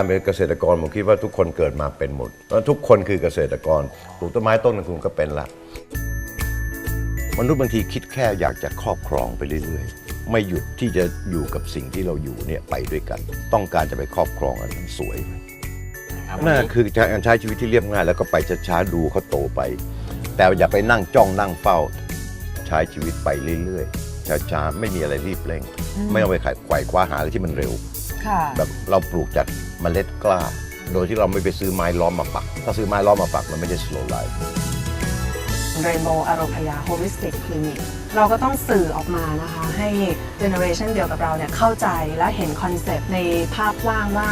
การเป็นเกษตรกรผมคิดว่าทุกคนเกิดมาเป็นหมดแล้วทุกคนคือเกษตรกรปลูกต้นไม้ต้นหนึงคุณก็เป็นละมนุษย์บางทีคิดแค่อยากจะครอบครองไปเรื่อยๆ ไม่หยุดที่จะอยู่กับสิ่งที่เราอยู่เนี่ยไปด้วยกัน ต้องการจะไปครอบครองอันนั้นสวยครับนั่นคือการใช้ชีวิตที่เรียบง่าย แล้วก็ไปช้าๆดูเขาโตไป แต่อย่าไปนั่งจ้องนั่งเฝ้า ใช้ชีวิตไปเรื่อยๆช้าๆไม่มีอะไรรีบเร่ง ไม่ต้องไปไขว่คว้าหาอะไรที่มันเร็วค่ะ แบบเราปลูกจากเมล็ดกล้า โดยที่เราไม่ไปซื้อไม้ล้อมมาปัก ถ้าซื้อไม้ล้อมมาปักมันไม่ใช่ slow life เรนโบว์อโรพยาโฮลิสติกคลินิกเราก็ต้องสื่อออกมานะคะ ให้เจเนอเรชันเดียวกับเราเนี่ยเข้าใจและเห็นคอนเซปต์ในภาพกว้างว่า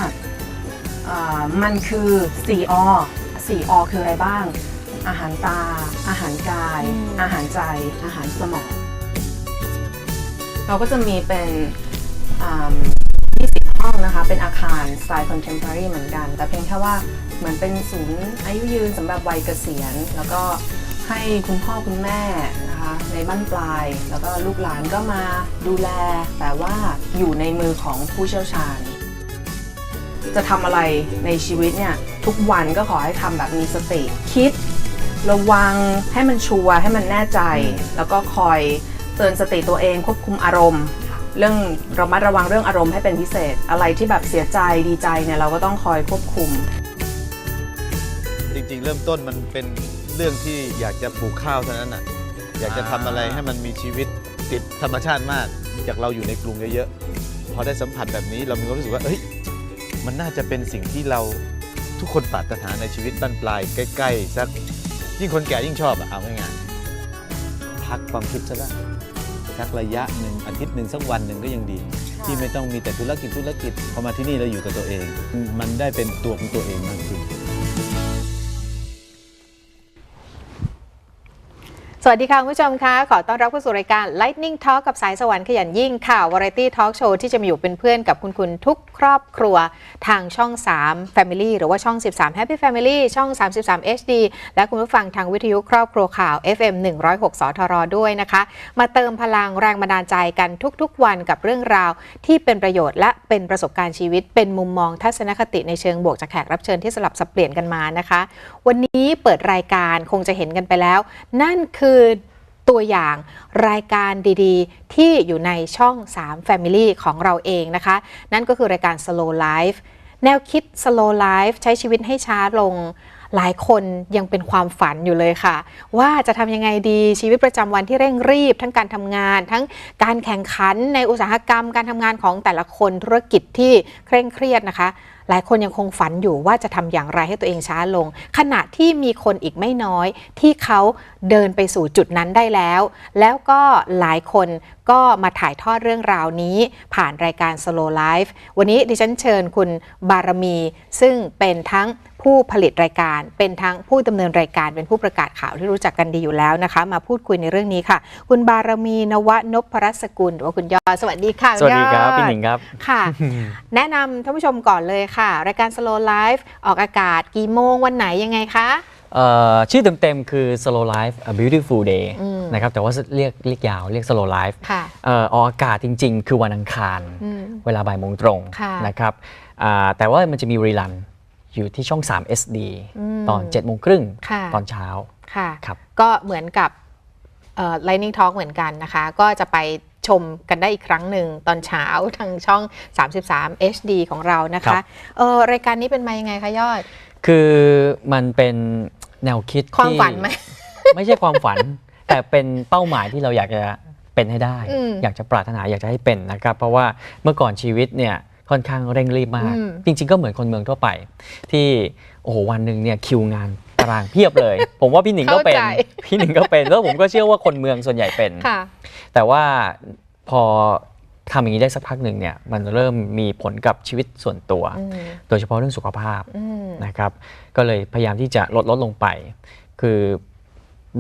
อ่ามันคือ 4 อ 4 อ คืออะไรบ้าง อาหารตา อาหารกาย อาหารใจ อาหารสมอง เราก็จะมีเป็นอ่า20 ห้องนะคะ เป็นอาคารสไตล์ contemporary เหมือนกัน แต่เพียงแค่ว่าเหมือนเป็นศูนย์อายุยืนสำหรับวัยเกษียณ แล้วก็ให้คุณพ่อคุณแม่นะคะในบ้านปลาย แล้วก็ลูกหลานก็มาดูแล แต่ว่าอยู่ในมือของผู้เชี่ยวชาญ จะทำอะไรในชีวิตเนี่ย ทุกวันก็ขอให้ทำแบบมีสติคิด ระวังให้มันชัวร์ให้มันแน่ใจ แล้วก็คอยเตือนสติตัวเองควบคุมอารมณ์ เรื่องระมัดระวังเรื่องอารมณ์ให้เป็นพิเศษ อะไรที่แบบเสียใจดีใจเนี่ยเราก็ต้องคอยควบคุม จริงๆ เริ่มต้นมันเป็นเรื่องที่อยากจะปลูกข้าวเท่านั้นน่ะอยากจะทำอะไรให้มันมีชีวิตติดธรรมชาติมาก จากเราอยู่ในกรุงเยอะๆพอได้สัมผัสแบบนี้เรามีความรู้สึกว่าเอ้ยมันน่าจะเป็นสิ่งที่เราทุกคนปรารถนาในชีวิตบ้านปลายใกล้ๆสักยิ่งคนแก่ยิ่งชอบอะเอาง่ายๆพักความคิดซะบ้าง สักระยะหนึ่งอาทิตย์หนึ่งสักวันหนึ่งก็ยังดี ที่ไม่ต้องมีแต่ธุรกิจธุรกิจพอมาที่นี่เราอยู่กับตัวเอง มันได้เป็นตัวของตัวเองมากขึ้น วัสดีค่ะคุณผู้ชมคะขอต้อนรับเข้าสู่รายการ Lightning Talk กับสายสวรรค์ขยันยิ่งค่ะ Variety Talk Show ที่จะมาอยู่เป็นเพื่อนกับคุณคุณทุกครอบครัวทางช่อง 3 Family หรือว่าช่อง 13 Happy Family ช่อง 33 HD และคุณผู้ฟังทางวิทยุครอบครัวข่าว FM 106 สทรด้วยนะคะ มาเติมพลังแรงบันดาลใจกันทุกๆ วันกับเรื่องราวที่เป็นประโยชน์และเป็นประสบการณ์ชีวิต เป็นมุมมองทัศนคติในเชิงบวกจากแขกรับเชิญที่สลับสับเปลี่ยนกันมานะคะ วันนี้เปิดรายการคงจะเห็นกันไปแล้ว นั่นคือตัวอย่างรายการดีๆ ที่อยู่ในช่อง 3 Family ของเราเองนะคะ นั่นก็คือรายการ Slow Life แนวคิด Slow Life ใช้ชีวิตให้ช้าลงหลายคนยังเป็นความฝันอยู่เลยค่ะ ว่าจะทำยังไงดีชีวิตประจำวันที่เร่งรีบ ทั้งการทำงาน ทั้งการแข่งขันในอุตสาหกรรม การทำงานของแต่ละคนธุรกิจที่เคร่งเครียดนะคะ หลายคนยังคงฝันอยู่ว่าจะทำอย่างไรให้ตัวเองช้าลง ขณะที่มีคนอีกไม่น้อย ที่เขาเดินไปสู่จุดนั้นได้แล้ว แล้วก็หลายคนก็มาถ่ายทอดเรื่องราวนี้ ผ่านรายการ Slow Life วันนี้ดิฉันเชิญคุณบารมี ซึ่งเป็นทั้ง ผู้ผลิตรายการ เป็นทั้งผู้ดำเนินรายการเป็นผู้ประกาศข่าวที่รู้จักกันดีอยู่แล้วนะคะ มาพูดคุยในเรื่องนี้ค่ะ คุณบารมีนวนพรัสกุลหรือว่าคุณยอดสวัสดีค่ะสวัสดีครับยอพี่หนิงครับค่ะ แนะนำท่านผู้ชมก่อนเลยค่ะ รายการ Slow Life ออกอากาศกี่โมงวันไหนยังไงคะเอ่อชื่อเต็มๆ คือ Slow Life a Beautiful Day อืมนะครับ แต่ว่าเรียกเรียกยาวเรียก Slow Life ค่ะเอ่อออกอากาศจริง ๆ คือวันอังคารอืมเวลาบ่ายโมงตรงค่ะนะครับอ่าแต่ว่ามันจะมีรีลัน อยู่ที่ช่อง 3 SD อืมตอน7โมงครึ่งค่ะตอนเช้าค่ะครับก็เหมือนกับเอ่อ Lightning Talk เหมือนกันนะคะ ก็จะไปชมกันได้อีกครั้งหนึ่งตอนเช้าทางช่อง 33 HD ของเรานะครัคะบเออรายการนี้เป็นมายังไงคะยอด คือมันเป็นแนวคิดความที่ฝันไหมไม่ใช่ความฝัน แต่เป็นเป้าหมายที่เราอยากจะเป็นให้ได้อืมอยากจะปรารถนาอยากจะให้เป็นนะครับ เพราะว่าเมื่อก่อนชีวิตเนี่ย ค่อนข้างเร่งรีบมากอืมจริง ๆ ก็เหมือนคนเมืองทั่วไป ที่โอ้โหวันหนึ่งเนี่ยคิวงานตารางเพียบเลย ผมว่าพี่หนิงก็เป็นเข้าใจพี่หนิงก็เป็นแล้วผมก็เชื่อว่าคนเมืองส่วนใหญ่เป็นค่ะแต่ว่าพอทำอย่างนี้ได้สักพักหนึ่งเนี่ยมันเริ่มมีผลกับชีวิตส่วนตัวอืมโดยเฉพาะเรื่องสุขภาพอืมนะครับ ก็เลยพยายามที่จะลดลดลงไป คือ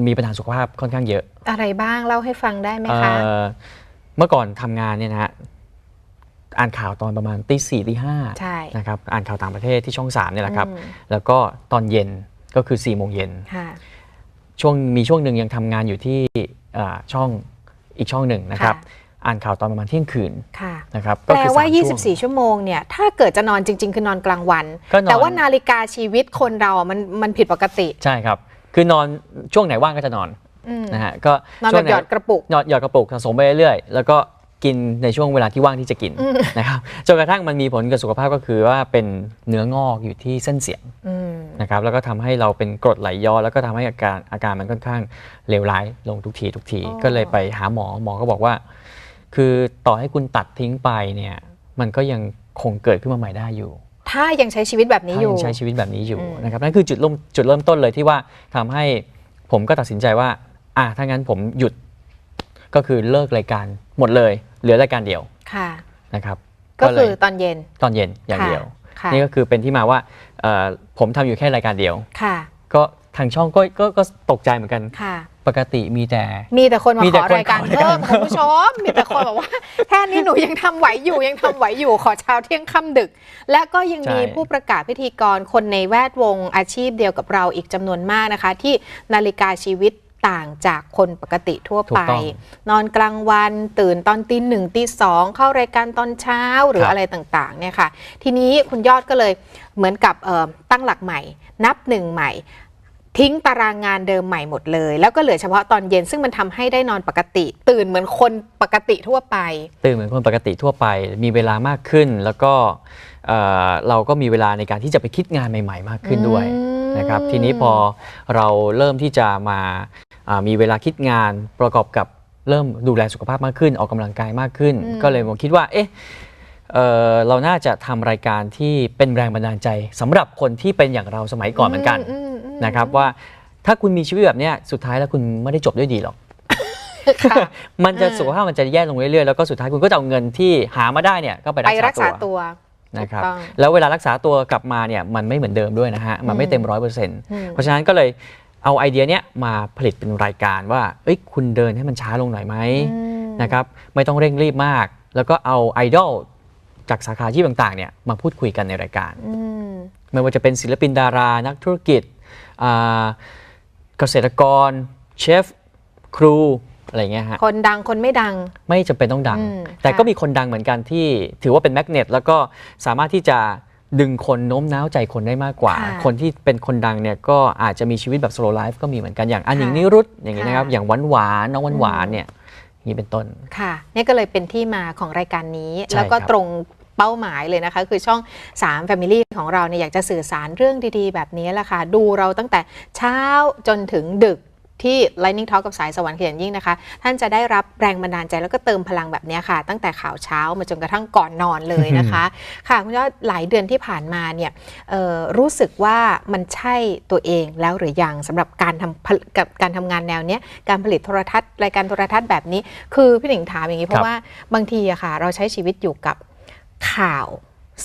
มีปัญหาสุขภาพค่อนข้างเยอะ อะไรบ้างเล่าให้ฟังได้ไหมคะเอ่อเมื่อก่อนทำงานเนี่ยนะฮะ อ่านข่าวตอนประมาณตีสี่ตีห้าใช่นะครับอ่านข่าวต่างประเทศที่ช่อง3เนี่ยแหละครับอืมแล้วก็ตอนเย็นก็คือ4ี่โมงเย็นค่ะช่วงมีช่วงหนึ่งยังทำงานอยู่ที่อ่าช่องอีกช่องหนึ่งนะครับค่ะอ่านข่าวตอนประมาณเที่ยงคืนค่ะนะครับแปลคือว่าสมช่ง24 ชั่วโมงเนี่ยถ้าเกิดจะนอนจริง ๆ คือนอนกลางวันก็นอนแต่ว่านาฬิกาชีวิตคนเราอะมันมันผิดปกติ ใช่ครับ คือนอนช่วงไหนว่างก็จะนอนอืมนะฮะก็นอนช่แบวงบไหนหยอดกระปุกหยอดหยอดกระปุกสะสมไปเรื่อยๆแล้วก็ กินในช่วงเวลาที่ว่างที่จะกินนะครับจนกระทั่งมันมีผลกับสุขภาพก็คือว่าเป็นเนื้องอกอยู่ที่เส้นเสียงอืมนะครับแล้วก็ทำให้เราเป็นกรดไหลย้อนแล้วก็ทำให้อาการอาการมันค่อนข้างเลวร้ายลงทุกทีทุกทีอ๋อก็เลยไปหาหมอหมอก็บอกว่า คือต่อให้คุณตัดทิ้งไปเนี่ยมันก็ยังคงเกิดขึ้นมาใหม่ได้อยู่ ถ้ายังใช้ชีวิตแบบนี้ถ้าอยู่ยังใช้ชีวิตแบบนี้อยู่อืมนะครับนั่นคือจุดเริ่มจุดเริ่มต้นเลยที่ว่าทำให้ผมก็ตัดสินใจว่าอะถ้างั้นผมหยุดก็คือเลิกรายการหมดเลย เหลือรายการเดียวค่ะนะครับก็เลคืยอตอนเย็นตอนเย็นอย่างเดียวค่ะนี่ก็คือเป็นที่มาว่าเอ่อผมทำอยู่แค่รายการเดียวค่ะ ก็ทางช่องก็ก็ก็ตกใจเหมือนกันค่ะ ปกติมีแต่ มีแต่คนมามีขแต่อคนรายการขอรายการเพิ่มคุณผู้ชมมีแต่คนบอกว่าแค่นี้หนูยังทำไหวอยู่ยังทำไหวอยู่ขอเช้าเที่ยงค่ำดึก และก็ยังมีผู้ประกาศพิธีกรคนในแวดวงอาชีพเดียวกับเราอีกจำนวนมากนะคะ ที่นาฬิกาชีวิต ต่างจากคนปกติทั่วถูไปกต้องนอนกลางวันตื่นตอนตีหนึ่งตีสองเข้ารายการตอนเช้าหรือครับอะไรต่างๆเนี่ยค่ะ ทีนี้คุณยอดก็เลยเหมือนกับเอ่อตั้งหลักใหม่ นับหนึ่งใหม่ทิ้งตารางงานเดิมใหม่หมดเลย แล้วก็เหลือเฉพาะตอนเย็นซึ่งมันทำให้ได้นอนปกติ ตื่นเหมือนคนปกติทั่วไป ตื่นเหมือนคนปกติทั่วไป มีเวลามากขึ้น แล้วก็เอ่อเราก็มีเวลาในการที่จะไปคิดงานใหม่ ๆ มากขึ้นด้วยอืมนะครับทีนี้พอเราเริ่มที่จะมาอ่า มีเวลาคิดงานประกอบกับเริ่มดูแลสุขภาพมากขึ้น ออกกำลังกายมากขึ้น ก็เลยมองคิดว่า เอ๊ะเอ่อเราน่าจะทำรายการที่เป็นแรงบันดาลใจสำหรับคนที่เป็นอย่างเราสมัยก่อนเหมือนกันอืมอืมนะครับว่าถ้าคุณมีชีวิตแบบเนี้ยสุดท้ายแล้วคุณไม่ได้จบด้วยดีหรอกค่ะมันจะอ่าสุขภาพมันจะแย่ลงเรื่อยๆ แล้วก็สุดท้ายคุณก็จะเอาเงินที่หามาได้เนี่ยก็ไปไปรัรักกษาษาตัวตัวนะครับถูกต้องแล้วเวลารักษาตัวกลับมาเนี่ยมันไม่เหมือนเดิมด้วยนะฮะมันไม่เต็มร้อยเปอร์เซ็นต์อืมเพราะฉะนั้นก็เลย เอาไอเดียเนี้ยมาผลิตเป็นรายการว่าเอ้ยคุณเดินให้มันช้าลงหน่อยไหมอืมนะครับไม่ต้องเร่งรีบมาก แล้วก็เอาไอดอลจากสาขาอาชีพต่างๆเนี่ยมาพูดคุยกันในรายการอืมไม่ว่าจะเป็นศิลปินดารานักธุรกิจอ่าเกษตรกรเชฟครูอะไรเงี้ยฮะคนดังคนไม่ดังไม่จำเป็นต้องดังอืมแต่ค่ะก็มีคนดังเหมือนกันที่ถือว่าเป็นแมกเนตแล้วก็สามารถที่จะ ดึงคนโน้มน้าวใจคนได้มากกว่า ค่ะคนที่เป็นคนดังเนี่ยก็อาจจะมีชีวิตแบบ slow life ก็มีเหมือนกันอย่างอันหญิงค่ะนิรุตอย่างนี้นะครับ ค่ะ อย่างหวานหวานๆน้องหวานหวานๆเนี่ยนี่เป็นต้น ค่ะนี่ก็เลยเป็นที่มาของรายการนี้ ใช่แล้วก็ครับ ตรงเป้าหมายเลยนะคะ คือช่อง 3 Family ของเราเนี่ยอยากจะสื่อสารเรื่องดีๆ แบบนี้แหละค่ะ ดูเราตั้งแต่เช้าจนถึงดึก ที่ Lightning Talk กับสายสวรรค์ขยันยิ่งนะคะ ท่านจะได้รับแรงบันดาลใจแล้วก็เติมพลังแบบนี้ค่ะ ตั้งแต่ข่าวเช้ามาจนกระทั่งก่อนนอนเลยนะคะ ค่ะคุณยอดหลายเดือนที่ผ่านมาเนี่ยเอ่อรู้สึกว่ามันใช่ตัวเองแล้วหรือยังสำหรับการทำผลกับการทำงานแนวเนี้ยการผลิตโทรทัศน์รายการโทรทัศน์แบบนี้ คือพี่หนิงถามอย่างนี้เพครัราะบว่าบางทีอะค่ะ เราใช้ชีวิตอยู่กับข่าว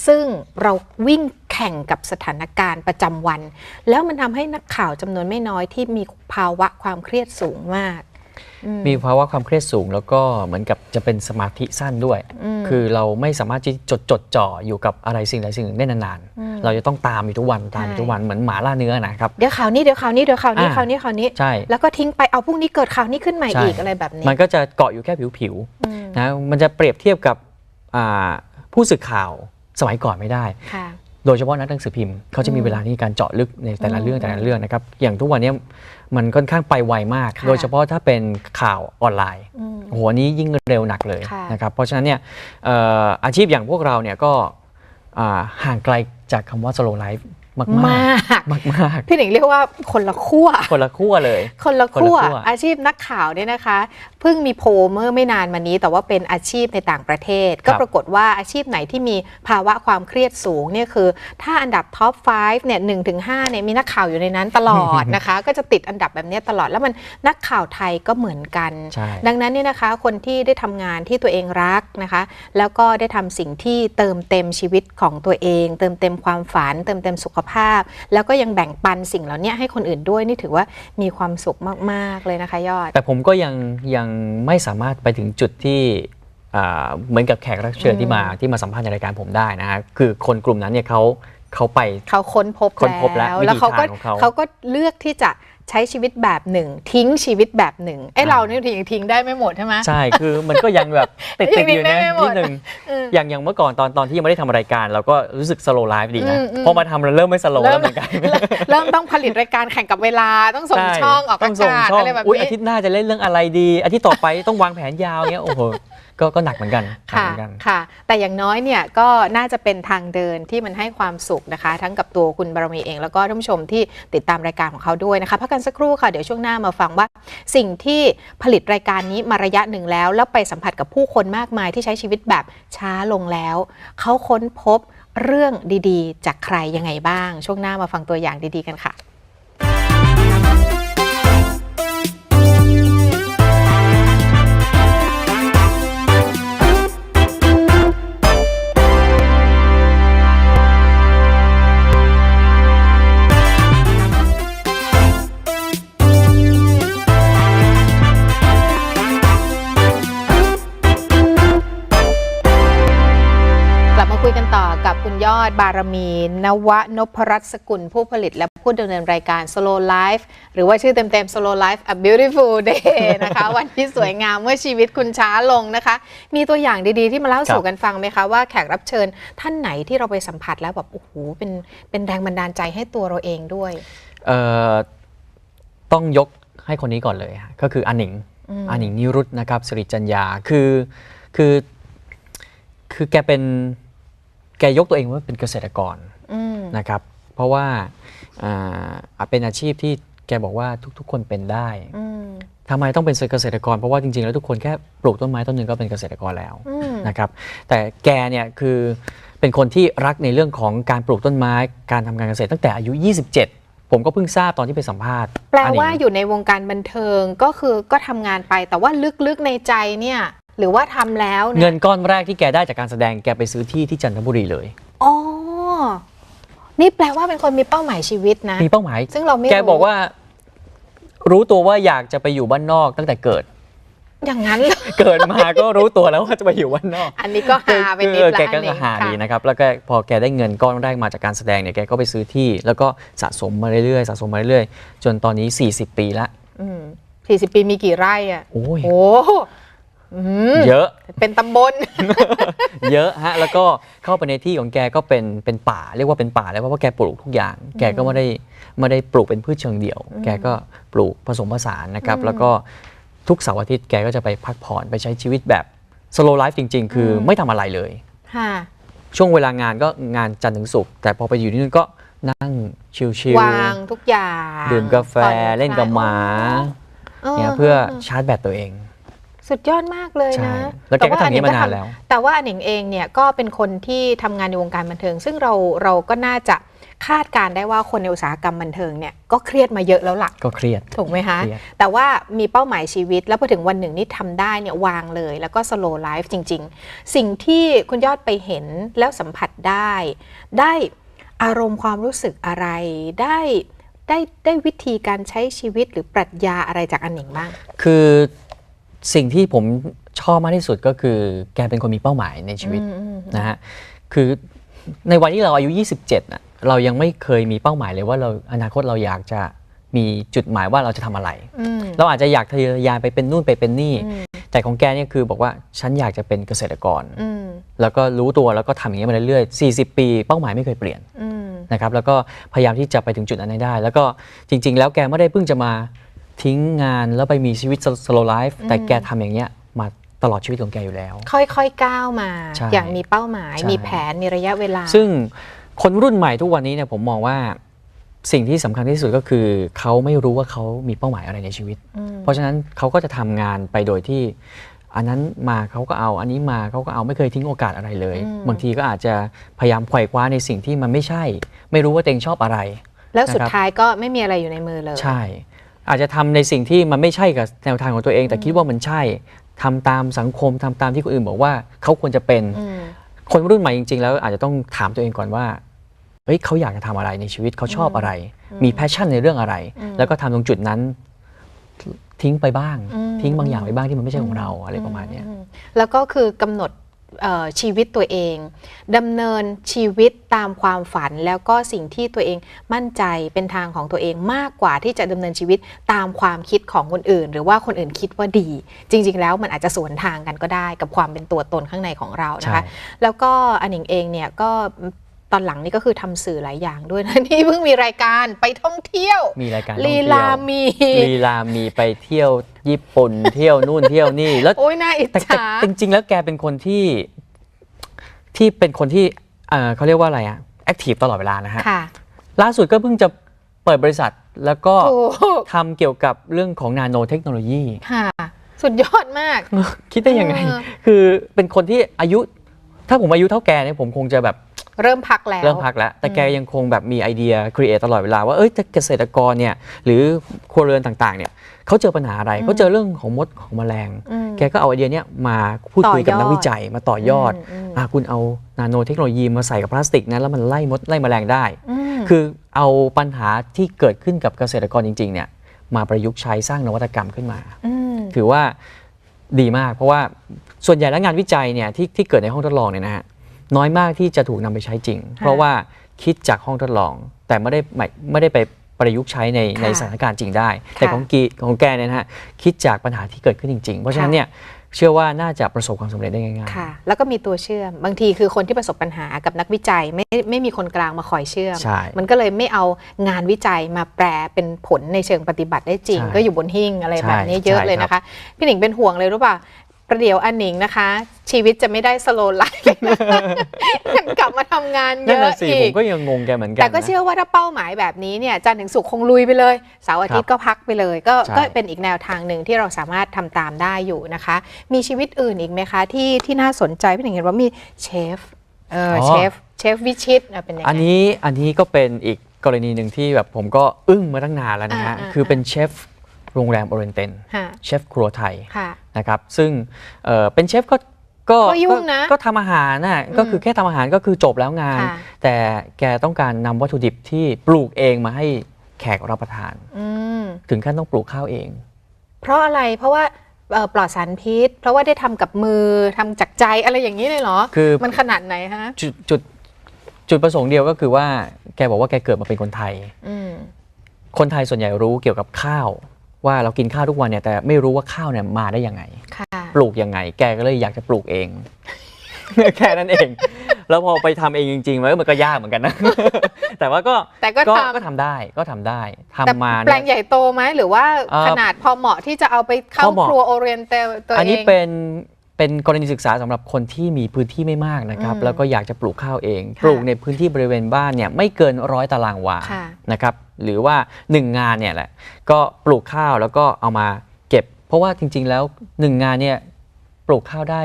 ซึ่งเราวิ่งแข่งกับสถานการณ์ประจำวัน แล้วมันทำให้นักข่าวจำนวนไม่น้อยที่มีภาวะความเครียดสูงมากอืมมีภาวะความเครียดสูงแล้วก็เหมือนกับจะเป็นสมาธิสั้นด้วยอืมคือเราไม่สามารถที่จดจดจ่ออยู่กับอะไรสิ่งใดสิ่งหนึ่งได้นานอืมๆเราจะต้องตามอยู่ทุกวันตามอยู่ทุกวันเหมือนหมาล่าเนื้อนะครับ เดี๋ยวข่าวนี้เดี๋ยวข่าวนี้เดี๋ยวข่าวนี้อ่าข่าวนี้ข่าวนี้ใช่แล้วก็ทิ้งไปเอาพรุ่งนี้เกิดข่าวนี้ขึ้นใหม่ใช่อีกอะไรแบบนี้ มันก็จะเกาะอยู่แค่ผิวๆอืมนะมันจะเปรียบเทียบกับอ่าผู้สื่อข่าว สมัยก่อนไม่ได้ค่ะโดยเฉพาะนักหนังสือพิมพ์เขาจะมีเวลาในการเจาะลึกในแต่ละเรื่องอืมแต่ละเรื่องนะครับ อย่างทุกวันนี้มันค่อนข้างไปไวมากค่ะโดยเฉพาะถ้าเป็นข่าวออนไลน์อืมโอ้โหอันนี้ยิ่งเร็วหนักเลยค่ะนะครับ เพราะฉะนั้นเนี่ยเอ่ออาชีพอย่างพวกเราเนี่ยก็อ่าห่างไกลจากคำว่า slow life มากๆมากมากมากพี่หนิงเรียกว่าคนละขั้วๆคนละขั้วเลยคนละขั้วคนละขั้วอาชีพนักข่าวเนี่ยนะคะเพิ่งมีโพลเมื่อไม่นานมานี้ แต่ว่าเป็นอาชีพในต่างประเทศ ก็ครับปรากฏว่าอาชีพไหนที่มีภาวะความเครียดสูงเนี่ยคือ ถ้าอันดับท็อป 5 เนี่ยหถึงห้าเนี่ยมีนักข่าวอยู่ในนั้นตลอดนะคะ ก็จะติดอันดับแบบเนี้ยตลอดแล้วมันนักข่าวไทยก็เหมือนกันใช่ดังนั้นเนี่ยนะคะคนที่ได้ทำงานที่ตัวเองรักนะคะ แล้วก็ได้ทำสิ่งที่เติมเต็มชีวิตของตัวเอง เติมเต็มความฝัน เติมเต็มสุขภาพ แล้วก็ยังแบ่งปันสิ่งเหล่านี้ให้คนอื่นด้วยนี่ถือว่ามีความสุขมาก ๆเลยนะคะยอด แต่ผมก็ยังยังไม่สามารถไปถึงจุดที่อ่าเหมือนกับแขกรับเชิญที่มาที่มาสัมภาษณ์ในรายการผมได้นะฮะคือคนกลุ่มนั้นเนี่ยเขาเขาไปเขาค้นพบค้นพบแล้วแล้วเขาก็วิธีทางของเขาเขาก็เลือกที่จะ ใช้ชีวิตแบบหนึ่ง ทิ้งชีวิตแบบหนึ่งไอ้เราเนี่ยทิ้งทิ้งได้ไม่หมดใช่ไหมใช่คือมันก็ยังแบบติดยัติงดอยู่ได้นะไม่หมดนิดนึงเอออย่างอย่างเมื่อก่อนตอนตอนที่ยังไม่ได้ทำรายการ เราก็รู้สึกสโลไลฟ์ดีนะอืมอืมพอมาทำเราเริ่มไม่สโลเริ่แล้วมเหมือนกันเริ่มเริ่มต้องผลิตรายการแข่งกับเวลาต้องส่งใช่องออกต้อาส่งกาศช่องอะไรแบบอุ๊ยนี้อาทิตย์หน้าจะเล่นเรื่องอะไรดีอาทิตย์ต่อไปต้องวางแผนยาวเงี้ยโอ้โห ก็ก็หนักเหมือนกันหนักค่ะเหมือนกันค่ะ แต่อย่างน้อยเนี่ยก็น่าจะเป็นทางเดินที่มันให้ความสุขนะคะ ทั้งกับตัวคุณบารมีเอง แล้วก็ท่านผู้ชมที่ติดตามรายการของเขาด้วยนะคะพักกันสักครู่ค่ะเดี๋ยวช่วงหน้ามาฟังว่า สิ่งที่ผลิตรายการนี้มาระยะหนึ่งแล้ว แล้วไปสัมผัสกับผู้คนมากมายที่ใช้ชีวิตแบบช้าลงแล้วเขาค้นพบเรื่องดีๆ จากใครยังไงบ้าง ช่วงหน้ามาฟังตัวอย่างดีๆกันค่ะ บารมี นวะนพรัตน์สกุลผู้ผลิตและผู้ดำเนินรายการ Slow Life หรือว่าชื่อเต็มๆ Slow Life a Beautiful Day นะคะ วันที่สวยงามเมื่อชีวิตคุณช้าลงนะคะ มีตัวอย่างดีๆ ที่มาเล่าสู่กันฟังไหมคะ ว่าแขกรับเชิญท่านไหนที่เราไปสัมผัสแล้วแบบโอ้โหเป็นเป็นแรงบันดาลใจให้ตัวเราเองด้วยเอ่อต้องยกให้คนนี้ก่อนเลยฮะก็คืออาหนิงอาหนิงนิรุตนะครับสิริจัญญาคือคือคือแกเป็น แกยกตัวเองว่าเป็นเกษตรกรอืมนะครับ เพราะว่าอ่าเป็นอาชีพที่แกบอกว่าทุก ๆ คนเป็นได้อืมทำไมต้องเป็นเกษตรกร เพราะว่าจริงๆ แล้วทุกคนแค่ปลูกต้นไม้ต้นหนึ่งก็เป็นเกษตรกรแล้วอืมนะครับ แต่แกเนี่ยคือเป็นคนที่รักในเรื่องของการปลูกต้นไม้ การทำการเกษตรตั้งแต่อายุ 27 ผมก็เพิ่งทราบตอนที่ไปสัมภาษณ์ แปลอันนี้ว่าอยู่ในวงการบันเทิงก็คือก็ทำงานไปแต่ว่าลึกๆในใจเนี่ย หรือว่าทำแล้วเนี่ยเงินก้อนแรกที่แกได้จากการแสดงแกไปซื้อที่ที่จันทบุรีเลยอ๋อนี่แปลว่าเป็นคนมีเป้าหมายชีวิตนะมีเป้าหมาย ซึ่งเราไม่แกรู้บอกว่า รู้ตัวว่าอยากจะไปอยู่บ้านนอกตั้งแต่เกิด อย่างนั้นเหรอเกิดมาก็รู้ตัวแล้วว่าจะไปอยู่บ้านนอก อันนี้ก็หาไปนิดคือละแกอัก็นหนึ่งหาค่ะดีนะครับ แล้วก็พอแกได้เงินก้อนแรกมาจากการแสดงเนี่ยแกก็ไปซื้อที่ แล้วก็สะสมมาเรื่อยๆสะสมมาเรื่อยๆจนตอนนี้ 40 ปีละสี่สิบปีมีกี่ไร่อะโอ้ยโอ้อืม เยอะ เป็นตำบล เยอะฮะ แล้วก็เข้าไปในที่ของแกก็เป็นเป็นป่า เรียกว่าเป็นป่าแล้วเพราะว่าแกปลูกทุกอย่าง แกก็ไม่ได้ไม่ได้ปลูกเป็นพืชเชิงเดี่ยว แกก็ปลูกผสมผสานนะครับ แล้วก็ทุกเสาร์อาทิตย์แกก็จะไปพักผ่อนไปใช้ชีวิตแบบ slow life จริง ๆ คือไม่ทำอะไรเลยค่ะช่วงเวลางานก็งานจันทร์ถึงศุกร์แต่พอไปอยู่ที่นู่นก็นั่งชิลวางทุกอย่างๆดื่มกาแฟผ่อนคลายเล่นกับหมาอ๋อเนี่ยเพื่อชาร์จแบตตัวเอง สุดยอดมากเลยใช่นะ แล้วแกก็ทำอย่างนี้มานานแล้ว แต่ว่าอันหนิงเองเนี่ยก็เป็นคนที่ทำงานในวงการบันเทิง ซึ่งเราเราก็น่าจะคาดการณ์ได้ว่าคนในอุตสาหกรรมบันเทิงเนี่ยก็เครียดมาเยอะแล้วล่ะก็เครียดถูกไหมคะเครียดแต่ว่ามีเป้าหมายชีวิต แล้วพอถึงวันหนึ่งนี่ทำได้เนี่ยวางเลย แล้วก็ slow life จริง ๆ สิ่งที่คุณยอดไปเห็นแล้วสัมผัสได้ ได้อารมณ์ความรู้สึกอะไรได้ได้ได้วิธีการใช้ชีวิตหรือปรัชญาอะไรจากอันหนิงบ้าง คือ สิ่งที่ผมชอบมากที่สุดก็คือแกเป็นคนมีเป้าหมายในชีวิตอืมอืมนะฮะคือในวันที่เราอายุ 27น่ะเรายังไม่เคยมีเป้าหมายเลยว่าเราอนาคตเราอยากจะมีจุดหมายว่าเราจะทำอะไรอืมเราอาจจะอยากทะเยอทะยานไปเป็นนู่นไปเป็นนี่อืมแต่ของแกเนี่ยคือบอกว่าฉันอยากจะเป็นเกษตรกรอืมแล้วก็รู้ตัวแล้วก็ทำอย่างนี้มาเรื่อยๆ 40 ปี เป้าหมายไม่เคยเปลี่ยนอืมนะครับ แล้วก็พยายามที่จะไปถึงจุดนั้นให้ได้ แล้วก็จริง ๆ แล้วแกไม่ได้เพิ่งจะมา ทิ้งงานแล้วไปมีชีวิต slow life แต่แกทำอย่างเงี้ยมาตลอดชีวิตของแกอยู่แล้ว ค่อยๆก้าวมา ใช่อย่างมีเป้าหมาย ใช่ มีแผนมีระยะเวลา ซึ่งคนรุ่นใหม่ทุกวันนี้เนี่ยผมมองว่าสิ่งที่สำคัญที่สุดก็คือเขาไม่รู้ว่าเขามีเป้าหมายอะไรในชีวิตเพราะฉะนั้นเขาก็จะทำงานไปโดยที่ อันนั้นมาเขาก็เอาอันนี้มาเขาก็เอาไม่เคยทิ้งโอกาสอะไรเลย อืม บางทีก็อาจจะพยายามไขว่คว้าในสิ่งที่มันไม่ใช่ ไม่รู้ว่าตัวเองชอบอะไร แล้วสุดนะครับ ท้ายก็ไม่มีอะไรอยู่ในมือเลย ใช่ อาจจะทำในสิ่งที่มันไม่ใช่กับแนวทางของตัวเอง แต่คิดว่ามันใช่ทำตามสังคมทำตามที่คนอื่นบอกว่าเขาควรจะเป็นอืมคนรุ่นใหม่จริง ๆ แล้วอาจจะต้องถามตัวเองก่อนว่าเฮ้ยเขาอยากจะทำอะไรในชีวิตเขาชอบอะไร มีแพชชั่นในเรื่องอะไร แล้วก็ทำตรงจุดนั้นทิ้งไปบ้างอืมทิ้งบางอย่างไปบ้างที่มันไม่ใช่ของเราอะไรประมาณเนี้ยอืมแล้วก็คือกำหนดเอ่อ ชีวิตตัวเองดำเนินชีวิตตามความฝัน แล้วก็สิ่งที่ตัวเองมั่นใจเป็นทางของตัวเองมากกว่าที่จะดำเนินชีวิตตามความคิดของคนอื่น หรือว่าคนอื่นคิดว่าดี จริง ๆ แล้วมันอาจจะสวนทางกันก็ได้ กับความเป็นตัวตนข้างในของเรานะคะใช่แล้วก็อันหนิงเองเนี่ยก็ ตอนหลังนี่ก็คือทำสื่อหลายอย่างด้วยนะนี่เพิ่งมีรายการไปท่องเที่ยว มีรายการท่องลีเที่ยวลามีลีลามีไปเที่ยวญี่ปุ่นเที่ยวนู่นเที่ยวนี่แล้วโอ้ยน่าอิจแต่แต่ฉาจริง ๆ แล้วแกเป็นคนที่ที่เป็นคนที่เอ่อเขาเรียกว่าอะไรอะแอคทีฟตลอดเวลานะฮะค่ะล่าสุดก็เพิ่งจะเปิดบริษัทแล้วก็ถูกทำเกี่ยวกับเรื่องของนาโนเทคโนโลยีค่ะสุดยอดมาก คิดได้ยังไงเออคือเป็นคนที่อายุ ถ้าผมอายุเท่าแกเนี่ยผมคงจะแบบ เริ่มพักแล้ว เริ่มพักแล้ว แต่แกยังคงแบบมีไอเดียครีเอทตลอดเวลาว่าเอ้ยแต่เกษตรกรเนี่ยหรือครัวเรือนต่างๆเนี่ยเขาเจอปัญหาอะไรเขาเจอเรื่องของมดของแมลงอืมแกก็เอาไอเดียเนี้ยมาพูดคุยกับต่อยอดนักวิจัยมาต่อยอดอืมอืมอะคุณเอานาโนเทคโนโลยีมาใส่กับพลาสติกนะแล้วมันไล่มดไล่แมลงได้อืมคือเอาปัญหาที่เกิดขึ้นกับเกษตรกรจริงๆเนี่ยมาประยุกต์ใช้สร้างนวัตกรรมขึ้นมามถือว่าดีมาก เพราะว่าส่วนใหญ่แล้วงานวิจัยเนี่ยที่ที่เกิดในห้องทดลองเนี่ยนะฮะ น้อยมากที่จะถูกนำไปใช้จริง เพราะว่าคิดจากห้องทดลอง แต่ไม่ได้ไม่ไม่ได้ไปประยุกต์ใช้ในค่ะในสถานการณ์จริงได้ แต่ค่ะของกีของแกเนี่ยนะฮะคิดจากปัญหาที่เกิดขึ้นจริง ๆ เพราะฉะนั้นค่ะเนี่ยเชื่อว่าน่าจะประสบความสำเร็จได้ง่ายค่ะ แล้วก็มีตัวเชื่อม บางทีคือคนที่ประสบปัญหากับนักวิจัยไม่ไม่มีคนกลางมาคอยเชื่อมใช่มันก็เลยไม่เอางานวิจัยมาแปลเป็นผลในเชิงปฏิบัติได้จริงใช่ก็อยู่บนหิ้งอะไรใช่แบบนี้เยอะใช่เลยครับนะคะ พี่หนิงเป็นห่วงเลยรู้ป่ะ ประเดี๋ยวอันหนิงนะคะ ชีวิตจะไม่ได้สโลไลฟ์เลยนะกลับมาทำงานๆเยนั่นอะน่ะสิอีผมกก็ยังงงแกเหมือนกันแต่ก็นะ เชื่อว่าถ้าเป้าหมายแบบนี้เนี่ยจันทร์ถึงศุกร์คงลุยไปเลยเสาร์อาทิตย์ก็พักไปเลย ก็ใช่ ก็เป็นอีกแนวทางหนึ่งที่เราสามารถทำตามได้อยู่นะคะ มีชีวิตอื่นอีกไหมคะ ที่ที่น่าสนใจพี่หนิงเห็นว่ามีเชฟเออเชฟเชฟวิชิตอะเป็นยังไง อันนี้อันนี้ก็เป็นอีกกรณีหนึ่งที่แบบผมก็อึ้งมาตั้งนานแล้วนะฮะ อ่าๆคือเป็นเชฟ โรงแรมโอเรนเตนค่ะเชฟครัวไทยค่ะนะครับซึ่งเอ่อเป็นเชฟก็ก็ก็ยุ่งนะก็ทำอาหารน่ะก็คือแค่ทำอาหารก็คือจบแล้วงานค่ะแต่แกต้องการนำวัตถุดิบที่ปลูกเองมาให้แขกรับประทานอืมถึงขั้นต้องปลูกข้าวเอง เพราะอะไรเพราะว่าเอ่อปลอดสารพิษ เพราะว่าได้ทำกับมือทำจากใจอะไรอย่างนี้เลยเหรอคือมันขนาดไหนฮะจุดจุดจุดประสงค์เดียวก็คือว่าแกบอกว่าแกเกิดมาเป็นคนไทยอืมคนไทยส่วนใหญ่รู้เกี่ยวกับข้าว ว่าเรากินข้าวทุกวันเนี่ยแต่ไม่รู้ว่าข้าวเนี่ยมาได้ยังไงค่ะปลูกยังไง แกก็เลยอยากจะปลูกเอง แค่นั้นเอง แล้วพอไปทำเองจริงๆมันก็มันก็ยากเหมือนกันนะ แต่ว่าก็แต่ก็ทำ ก็ทำได้ก็ทำได้ทำแต่มาแปลเนี่ยงใหญ่โตไหมหรือว่าเอ่อขนาดพอเหมาะที่จะเอาไปเข้าพอเหมาะ ครัวโอเรียนเตลตัวเอง อันนี้เป็นเป็นกรณีศึกษาสำหรับคนที่มีพื้นที่ไม่มากนะครับ อืมแล้วก็อยากจะปลูกข้าวเอง ค่ะปลูกในพื้นที่บริเวณบ้านเนี่ยไม่เกินร้อยตารางวาค่ะ นะครับ หรือว่า 1 งานเนี่ยแหละก็ปลูกข้าวแล้วก็เอามาเก็บ เพราะว่าจริง ๆ แล้ว 1 งานเนี่ยปลูกข้าวได้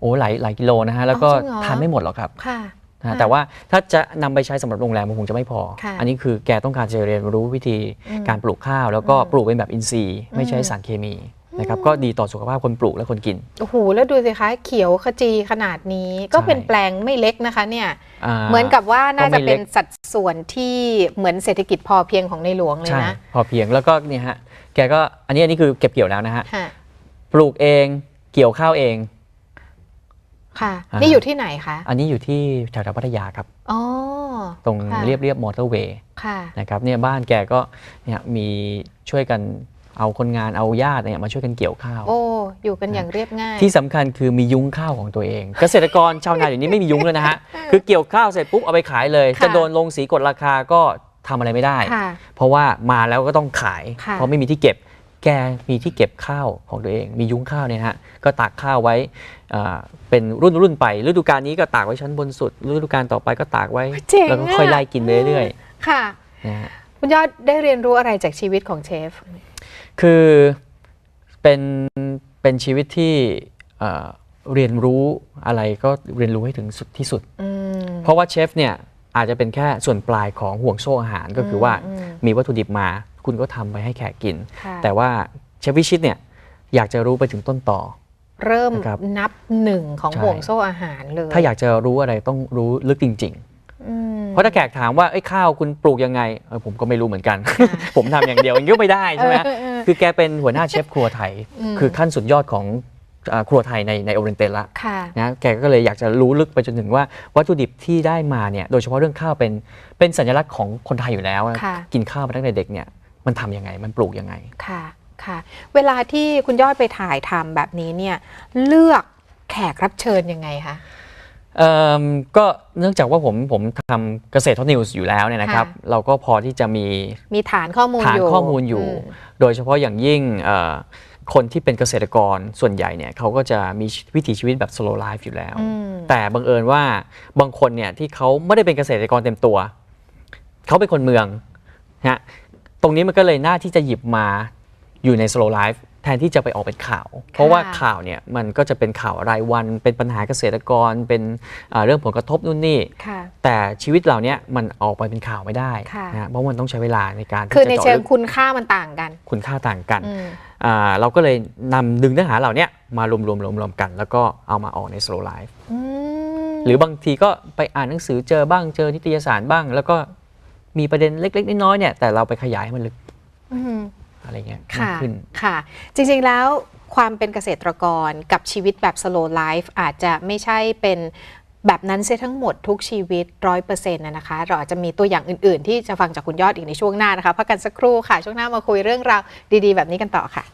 โอ้หลายหลายกิโลนะฮะแล้วก็อ๋อจริงเหรอทานไม่หมดหรอกครับค่ะนะฮะค่ะแต่ว่าถ้าจะนำไปใช้สำหรับโรงแรมมันคงจะไม่พอค่ะอันนี้คือแกต้องการจะเรียนรู้วิธีอืมการปลูกข้าว แล้วก็อืมปลูกเป็นแบบอินทรีย์ ไม่ใช้อืมสารเคมี นะครับก็ดีต่อสุขภาพคนปลูกและคนกิน โอ้โห แล้วดูสิคะ เขียวขจีขนาดนี้ก็ใช่เป็นแปลงไม่เล็กนะคะเนี่ยาเหมือนกับว่าน่าก็จะไม่เล็เป็กนสัดส่วนที่เหมือนเศรษฐกิจพอเพียงของในหลวงเลยใช่นะพอเพียงแล้วก็เนี่ยฮะแกก็อันนี้อันนี้คือเก็บเกี่ยวแล้วนะฮะค่ะปลูกเองเกี่ยวข้าวเองค่ะอ่านี่นี่อยู่ที่ไหนคะอันนี้อยู่ที่แถวๆพัทยาครับอ๋อตรงค่ะเรียบเรียบมอเตอร์เวย์ค่ะนะครับเนี่ยบ้านแกก็เนี่ยมีช่วยกัน เอาคนงานเอาญาติเนี่ยมาช่วยกันเกี่ยวข้าว โอ้อยู่กันอย่างเรียบง่าย ที่สำคัญคือมียุ้งข้าวของตัวเอง เกษตรกรชาวนาเดี๋ยวนี้ไม่มียุ้งเลยนะฮะ คือเกี่ยวข้าวเสร็จปุ๊บเอาไปขายเลย ค่ะจะโดนลงสีกดราคาก็ทำอะไรไม่ได้ ค่ะเพราะว่ามาแล้วก็ต้องขาย ค่ะ เพราะไม่มีที่เก็บ แกมีที่เก็บข้าวของตัวเอง มียุ้งข้าวเนี่ยนะฮะ ก็ตากข้าวไว้อ่าเป็นรุ่นรุ่นๆไป ฤดูกาลนี้ก็ตากไว้ชั้นบนสุด ฤดูกาลต่อไปก็ตากไว้ เจ๋งแล้วก็ค่อยอะไล่กินไปเรื่อยค่ะ ๆนะฮะ คุณยอดได้เรียนรู้อะไรจากชีวิตของเชฟ คือเป็นเป็นชีวิตที่เอ่อเรียนรู้อะไรก็เรียนรู้ให้ถึงสุดที่สุดอืมเพราะว่าเชฟเนี่ยอาจจะเป็นแค่ส่วนปลายของห่วงโซ่อาหารก็คือว่าอืมมีวัตถุดิบมา คุณก็ทำไปให้แขกกินค่ะแต่ว่าเชฟวิชิตเนี่ยอยากจะรู้ไปถึงต้นต่อ เริ่มนะครับนับหนึ่งของใช่ห่วงโซ่อาหารเลย ถ้าอยากจะรู้อะไรต้องรู้ลึกจริงอืมๆ เพราะถ้าแขกถามว่าเอ้ยข้าวคุณปลูกยังไงเออผมก็ไม่รู้เหมือนกัน ผมทำอย่างเดียวอย่างนี้ก็ไม่ได้ใช่ไหมเออเออคือแกเป็นหัวหน้าเชฟครัวไทยอืมคือขั้นสุดยอดของอ่าครัวไทยในในโอเรนเตลละค่ะนะแกก็เลยอยากจะรู้ลึกไปจนถึงว่าวัตถุดิบที่ได้มาเนี่ยโดยเฉพาะเรื่องข้าวเป็นเป็นสัญลักษณ์ของคนไทยอยู่แล้วนะค่ะกินข้าวมาตั้งแต่เด็กเนี่ยมันทำยังไงมันปลูกยังไงค่ะค่ะ เวลาที่คุณยอดไปถ่ายทำแบบนี้เนี่ยเลือกแขกรับเชิญยังไงคะ เอิ่มก็เนื่องจากว่าผมผมทำเกษตรทอนิวส์อยู่แล้วเนี่ยนะครับค่ะเราก็พอที่จะมีมีฐานข้อมูลฐานอยู่ข้อมูลอยู่ ม โดยเฉพาะอย่างยิ่งเอ่อคนที่เป็นเกษตรกรส่วนใหญ่เนี่ยเขาก็จะมีวิถีชีวิตแบบ slow life อยู่แล้ว อืม แต่บังเอิญว่าบางคนเนี่ยที่เขาไม่ได้เป็นเกษตรกรเต็มตัว เขาเป็นคนเมืองนะฮะตรงนี้มันก็เลยน่าที่จะหยิบมาอยู่ใน slow life แทนที่จะไปออกเป็นข่าว เพราะว่าข่าวเนี่ยมันก็จะเป็นข่าวรายวัน เป็นปัญหาเกษตรกร เป็นอ่าเรื่องผลกระทบนู่นนี่ค่ะแต่ชีวิตเหล่านี้มันออกไปเป็นข่าวไม่ได้ค่ะนะฮะเพราะมันต้องใช้เวลาในการที่คือจะในเจาะเชิงลึกคุณค่ามันต่างกัน คุณค่าต่างกันอืมอ่าเราก็เลยนำดึงเนื้อหาเหล่าเนี้ยมารวมรวมรวมรวมกัน แล้วก็เอามาออกใน slow life อืมหรือบางทีก็ไปอ่านหนังสือเจอบ้างเจอนิตยสารบ้าง แล้วก็มีประเด็นเล็ก ๆ น้อยๆเนี่ยแต่เราไปขยายให้มันลึก อืมอะไรเงี้ยมากค่ะขึ้นค่ะ จริงๆแล้วความเป็นเกษตรกรกับชีวิตแบบ slow life อาจจะไม่ใช่เป็นแบบนั้นเสียทั้งหมดทุกชีวิตร้อยเปอร์เซ็นต์นะคะ เราอาจจะมีตัวอย่างอื่น ๆ ที่จะฟังจากคุณยอดอีกในช่วงหน้านะคะพักกันสักครู่ค่ะ ช่วงหน้ามาคุยเรื่องราวดี ๆ แบบนี้กันต่อค่ะ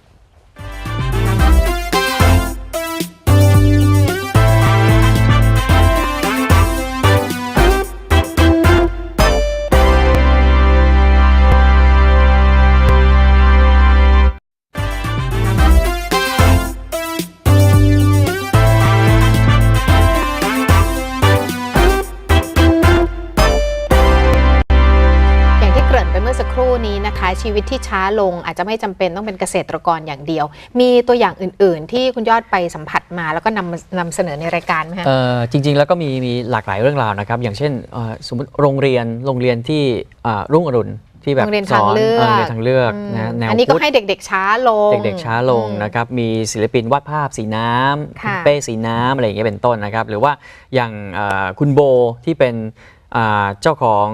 ชีวิตที่ช้าลง อาจจะไม่จำเป็นต้องเป็นเกษตรกรอย่างเดียว มีตัวอย่างอื่น ๆ ที่คุณยอดไปสัมผัสมา แล้วก็นำมานำเสนอในรายการไหมคะเอ่อจริง ๆ แล้วก็มีมีหลากหลายเรื่องราวนะครับ อย่างเช่นเอ่อสมมติโรงเรียนโรงเรียนที่อ่ารุ่งอรุณที่แบบโรงเรียนสทางอนเลือกโรงเรียนทางเลือกอืมนะแนวอันนี้ก็พุทธให้เด็กๆช้าลง เด็กๆช้าลงอืมนะครับมีศิลปินวาดภาพสีน้ำค่ะณเป้สีน้ำอะไรอย่างเงี้ยเป็นต้นนะครับ หรือว่าอย่างเอ่อคุณโบที่เป็นอ่า เจ้าของ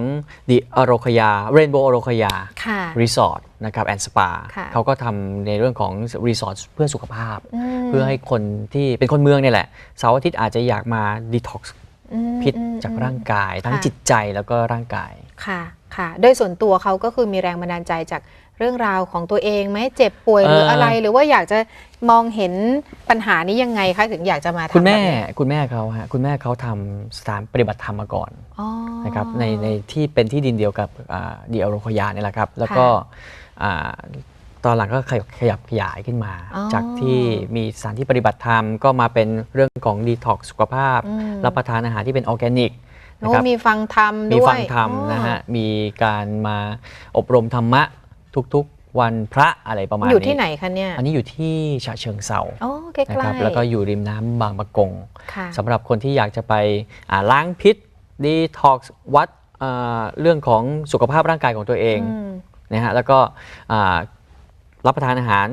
ดิอโรคยาเรนโบอโรคยาค่ะรีสอร์ทนะครับแอนด์สปาค่ะเขาก็ทำในเรื่องของรีสอร์ทเพื่อสุขภาพมเพื่อให้คนที่เป็นคนเมืองเนี่ยแหละเสาร์อาทิตย์อาจจะอยากมาดีท็อกซ์อืมพิษอืมจากร่างกาย ทั้งค่ะจิตใจแล้วก็ร่างกายค่ะค่ะ โดยส่วนตัวเขาก็คือมีแรงบันดาลใจจาก เรื่องราวของตัวเองไหมเจ็บป่วยหรือเอ่อออะไร หรือว่าอยากจะมองเห็นปัญหานี้ยังไงคะถึงอยากจะมาทำคุณแม่แบบนี้คุณแม่เขาฮะคุณแม่เขาทำสถานปฏิบัติธรรมมาก่อนอ๋อนะครับในในที่เป็นที่ดินเดียวกับดีอโรคยาเนี่ยแหละครับ แล้วก็ค่ะอ่าตอนหลังก็ขยับขยับขยายขึ้นมาอ๋อจากที่มีสถานที่ปฏิบัติธรรมก็มาเป็นเรื่องของดีท็อกสุขภาพอืมรับประทานอาหารที่เป็นออร์แกนิกโอ้นะครับมีฟังธรรมมีด้วยฟังธรรมอ๋อนะฮะมีการมาอบรมธรรมะ ทุกๆ วันพระอะไรประมาณนี้ อยู่ที่ไหนคะเนี่ย อันนี้อยู่ที่ฉะเชิงเซาโอ้ใกล้นะครับๆแล้วก็อยู่ริมน้ำบางปะกง ค่ะ สำหรับคนที่อยากจะไปอ่าล้างพิษดีท็อกซ์วัดอ่าเรื่องของสุขภาพร่างกายของตัวเองอืม นะฮะแล้วก็อ่ารับประทานอาหาร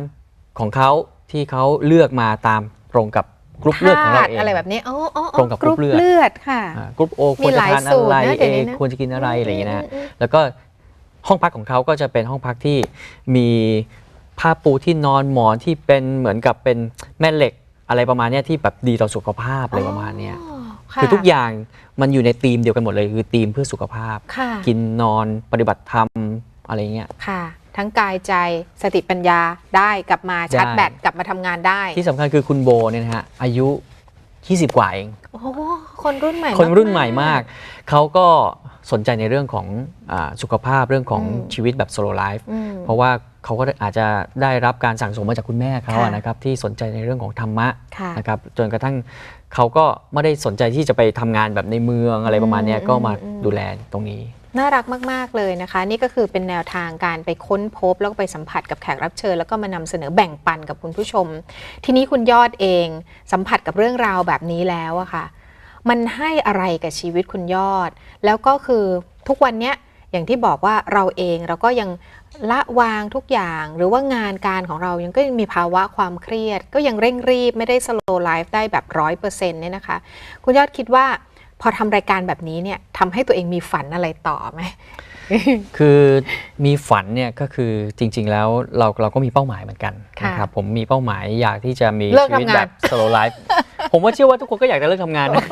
ของเขาที่เขาเลือกมาตามตรงกับกรุ๊ปเลือดของเราธาตุเองอะไรแบบนี้อ๋ออ๋ออ๋อตรงกับกรุ๊ปเลือดเลือดค่ะ อ่ากรุ๊ปโอคมีวรหจะลายทานสูอะตรไรนะเดี๋เอยวนี้นะ ควรจะกินอะไรอะไรอย่างเงี้ยนะฮะอืมแล้วก็ ห้องพักของเขาก็จะเป็นห้องพักที่มีผ้าปูที่นอนหมอนที่เป็นเหมือนกับเป็นแม่เหล็กอะไรประมาณเนี้ยที่แบบดีต่อสุขภาพอะไรประมาณเนี้ยอ๋อคือทุกอย่างมันอยู่ในธีมเดียวกันหมดเลยคือธีมเพื่อสุขภาพ ค่ะ กินนอนปฏิบัติธรรมอะไรเงี้ย ค่ะ ทั้งกายใจสติปัญญาได้กลับมาชาร์จได้ แบตกลับมาทำงานได้ที่สำคัญคือคุณโบเนี่ยนะฮะอายุ 20 กว่าเอง โอ้โหคนรุ่นใหม่คนรุ่นใหม่มากๆเขาก็ สนใจในเรื่องของอาสุขภาพเรื่องของอืมชีวิตแบบโซโลไลฟ์อืมเพราะว่าเขาก็อาจจะได้รับการสั่งสมมาจากคุณแม่เขาอะค่ะนะครับที่สนใจในเรื่องของธรรมะค่ะนะครับจนกระทั่งเขาก็ไม่ได้สนใจที่จะไปทำงานแบบในเมืองอะไรประมาณเนี้ยอืมก็มาอืมดูแลตรงนี้น่ารักมาก ๆ เลยนะคะ นี่ก็คือเป็นแนวทางการไปค้นพบ แล้วก็ไปสัมผัสกับแขกรับเชิญ แล้วก็มานำเสนอแบ่งปันกับคุณผู้ชม ทีนี้คุณยอดเองสัมผัสกับเรื่องราวแบบนี้แล้วอะค่ะ มันให้อะไรกับชีวิตคุณยอด แล้วก็คือทุกวันเนี้ยอย่างที่บอกว่าเราเองเราก็ยังละวางทุกอย่างหรือว่างานการของเรายังก็ยังมีภาวะความเครียด ก็ยังเร่งรีบไม่ได้ slow life ได้แบบร้อยเปอร์เซ็นต์เนี่ยนะคะ คุณยอดคิดว่าพอทำรายการแบบนี้เนี่ยทำให้ตัวเองมีฝันอะไรต่อไหมคือมีฝันเนี่ยก็คือจริง ๆ แล้วเราเราก็มีเป้าหมายเหมือนกันค่ะนะครับผมมีเป้าหมายอยากที่จะมีเลิกชีวิตทำงานแบบ slow life ผมว่าเชื่อว่าทุกคนก็อยากจะเลิกทำงานนะ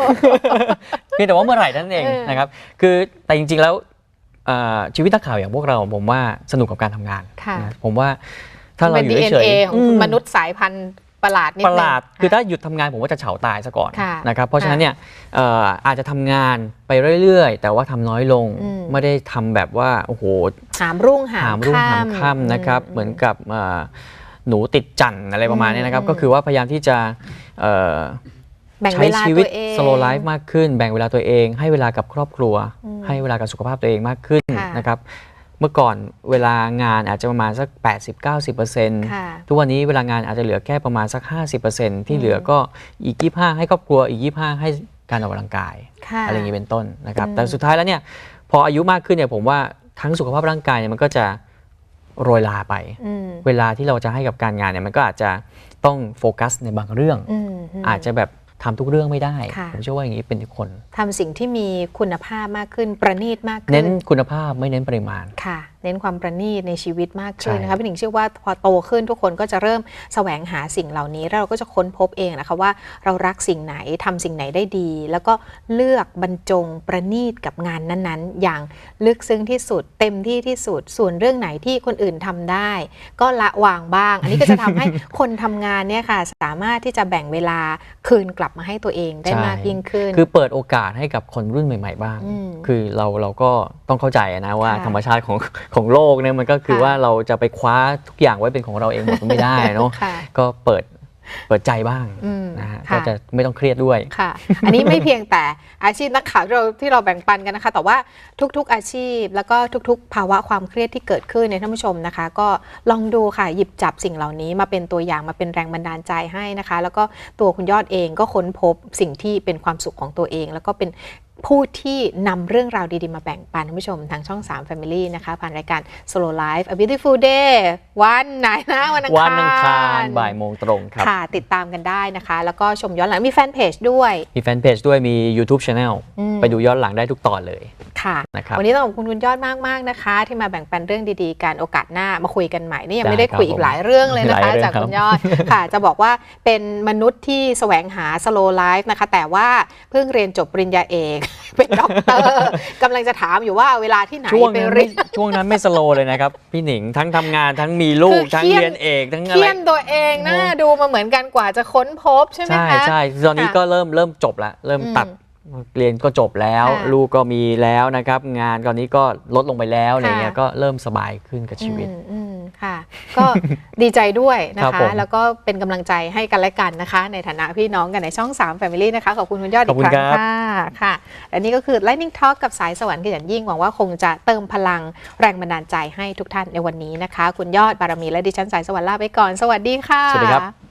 เพียงแต่ว่าเมื่อไหร่นั่นเองเออนะครับ คือแต่จริงๆแล้วเอ่อชีวิตนักข่าวอย่างพวกเราผมว่าสนุกกับการทำงานค่ะนะผมว่าถ้าเราเป็นอยู่เฉ DNA ยของคุณมนุษย์สายพันธุ์ประหลาดนิดปนึงระหลาดคือค่ะถ้าหยุดทำงานผมว่าจะเฉาตายซะก่อนค่ะนะครับเพราะฉะนั้นเนี่ยเอ่ออาจจะทำงานไปเรื่อยๆ แต่ว่าทำน้อยลงอืมไม่ได้ทำแบบว่าโอ้โหหามรุ่งหาหามมรุ่งหามค่ำนะครับ เหมือนกับเอ่อหนูติดจันทร์อะไรประมาณนี้นะครับอืมก็คือว่าพยายามที่จะเอ่อแบ่ง ใช้เวลาชีวิตัตวเอง slow life มากขึ้น แบ่งเวลาตัวเอง ให้เวลากับครอบครัวอืมให้เวลากับสุขภาพตัวเองมากขึ้นค่ะนะครับเมื่อก่อนเวลางานอาจจะประมาณสัก 80-90%ค่ะทุกวันนี้เวลางานอาจจะเหลือแค่ประมาณสัก 50%ที่เหลือก็อีก 25 ให้ครอบครัวอีก 25 ให้การออกกำลังกายค่ะอะไรอย่างนี้เป็นต้นนะครับอืมแต่สุดท้ายแล้วเนี่ยพออายุมากขึ้นเนี่ยผมว่าทั้งสุขภาพร่างกายเนี่ยมันก็จะ โรยลาไปอืมเวลาที่เราจะให้กับการงานเนี่ยมันก็อาจจะต้องโฟกัสในบางเรื่องอืมมอาจจะแบบทำทุกเรื่องไม่ได้ค่ะผมเชื่อว่าอย่างนี้เป็นทุกคนทำสิ่งที่มีคุณภาพมากขึ้นประณีตมากขึ้น เน้นคุณภาพไม่เน้นปริมาณค่ะเน้นความประณีตในชีวิตมากขึ้นใช่นะคะพี่หนิงเชื่อว่าพอโตขึ้นทุกคนก็จะเริ่มแสวงหาสิ่งเหล่านี้ แล้วเราก็จะค้นพบเองนะคะว่าเรารักสิ่งไหนทำสิ่งไหนได้ดี แล้วก็เลือกบรรจงประณีตกับงานนั้นๆ อย่างลึกซึ้งที่สุดเต็มที่ที่สุด ส่วนเรื่องไหนที่คนอื่นทำได้ ก็ละวางบ้าง อันนี้ก็จะทำให้คนทำงานเนี่ยค่ะสามารถที่จะแบ่งเวลาคืนกลับมาให้ตัวเองได้ใช่มากยิ่งขึ้น คือเปิดโอกาสให้กับคนรุ่นใหม่ ๆ บ้างอืมคือเราเราก็ต้องเข้าใจนะว่าค่ะธรรมชาติของของโลกเนี่ยมันก็คือค่ะว่าเราจะไปคว้าทุกอย่างไว้เป็นของเราเองหมดมันไม่ได้เนาะค่ะก็เปิดเปิดใจบ้างอืมนะฮะค่ะก็จะไม่ต้องเครียดด้วยค่ะ อันนี้ไม่เพียงแต่อาชีพนักข่าวที่เราที่เราแบ่งปันกันนะคะ แต่ว่าทุกๆอาชีพ แล้วก็ทุกๆ ภาวะความเครียดที่เกิดขึ้นในยท่านผู้ชมนะคะ ก็ลองดูค่ะหยิบจับสิ่งเหล่านี้มาเป็นตัวอย่างมาเป็นแรงบันดาลใจให้นะคะ แล้วก็ตัวคุณยอดเองก็ค้นพบสิ่งที่เป็นความสุขของตัวเอง แล้วก็เป็น ผู้ที่นำเรื่องราวดี ๆ มาแบ่งปันท่านผู้ชมทางช่อง 3 Family นะคะผ่านรายการ Solo Life A Beautiful Day วันไหนนะวันอังคารวันอังคารบ่ายโมงตรงครับค่ะ ติดตามกันได้นะคะ แล้วก็ชมย้อนหลังมีแฟนเพจด้วย มีแฟนเพจด้วยมี YouTube Channel อืมไปดูย้อนหลังได้ทุกตอนเลยค่ะนะครับวันนี้ต้องขอบคุณคุณยอดมากๆนะคะ ที่มาแบ่งปันเรื่องดีๆกันโอกาสหน้ามาคุยกันใหม่นี่ยังได้ไม่ได้คุยครับอีกหลายเรื่องเลยนะหลายคะเรื่องจากคุณครับยอดค่ะ จะบอกว่าเป็นมนุษย์ที่แสวงหา slow life นะคะ แต่ว่าเพิ่งเรียนจบปริญญาเอกเป็นด็อกเตอร์กำลังจะถามอยู่ว่าเวลาที่ไหนช่วงไปนั้นเรีไม่ยนช่วงนั้นไม่สโลว์เลยนะครับ พี่หนิงทั้งทำงานทั้งมีลูกคือทั้งเคี่ยนเรียนเอกทั้งอะไรเทียนตัวเองน่าดูมาเหมือนกันกว่าจะค้นพบใช่ไหมใช่คะ ใช่ตอนนี้ค่ะก็เริ่มเริ่มจบแล้ว เริ่มอืมตัดเรียนก็จบแล้ว ค่ะลูกก็มีแล้วนะครับ งานตอนนี้ก็ลดลงไปแล้วอะไรเงี้ยค่ะ ก็เริ่มสบายขึ้นกับชีวิต อืมอืม ค่ะ ก็ดีใจด้วยนะครับผคะมแล้วก็เป็นกำลังใจให้กันและกันนะคะ ในฐานะพี่น้องกันในช่อง 3 Family นะคะ ขอบคุณคุณยอดขอีอบกคุคณรั้งครับค่ะค่ะและนี่ก็คือ Lightning Talk กับสายสวรรค์ขยันยิ่งหวังว่าคงจะเติมพลังแรงบันดาลใจให้ทุกท่านในวันนี้นะคะ คุณยอดบารมีและดิฉันสายสวรรค์ลาไปก่อน สวัสดีค่ะสวัสดีครับ